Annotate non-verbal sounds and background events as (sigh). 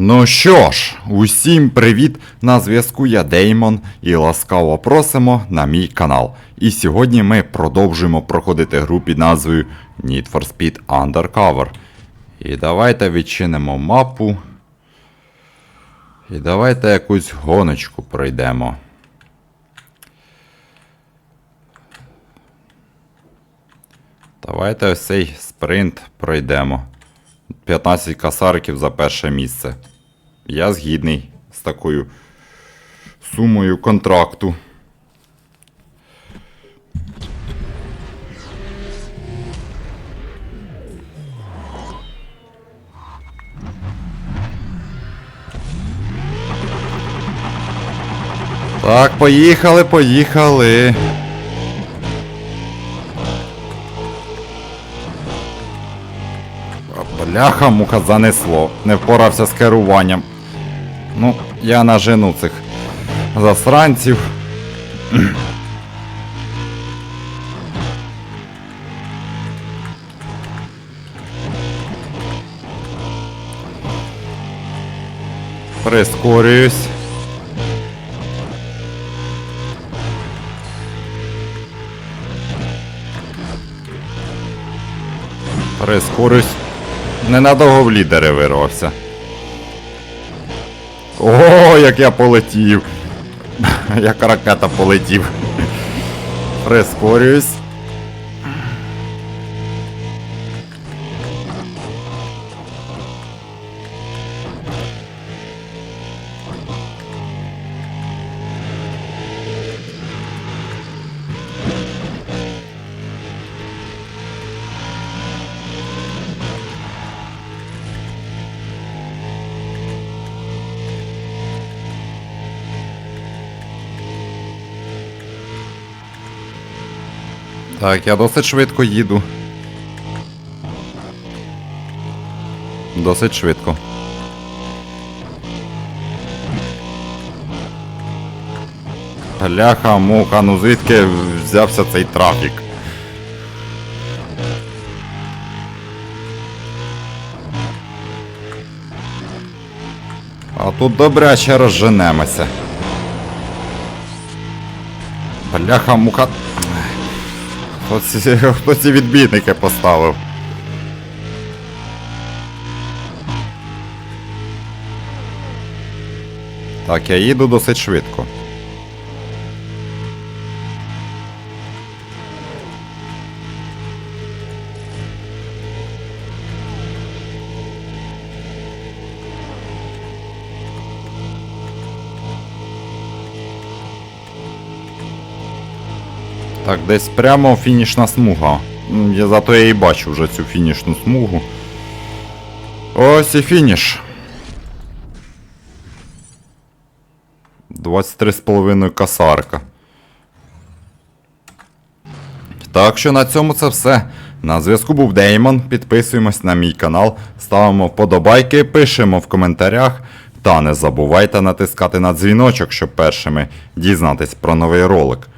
Ну що ж, усім привіт! На зв'язку я Деймон і ласкаво просимо на мій канал. І сьогодні ми продовжуємо проходити гру під назвою Need for Speed Undercover. І давайте відчинимо мапу. І давайте якусь гоночку пройдемо. Давайте ось цей спринт пройдемо. 15 касариків за перше місце. Я згідний з такою сумою контракту. Так, поїхали, поїхали. Бляха, муха занесло. Не впорався з керуванням. Ну, я нажену цих засранців. (clears throat) Прискорююсь. Прискорюсь. Ненадовго в лідери вирвався. О, як я полетів. (laughs) Як ракета полетів. Прискорююсь. Так, я досить швидко їду. Досить швидко. Ляха, муха, ну звідки взявся цей трафік? А тут добряче розженемося. Бляха, муха. Хто ці, хто (laughs) ці відбійники поставив? Так, я їду досить швидко. Так, десь прямо фінішна смуга. Я зато я і бачу вже цю фінішну смугу. Ось і фініш. 23,5 касарка. Так що на цьому це все. На зв'язку був Деймон. Підписуємось на мій канал, ставимо вподобайки, пишемо в коментарях. Та не забувайте натискати на дзвіночок, щоб першими дізнатись про новий ролик.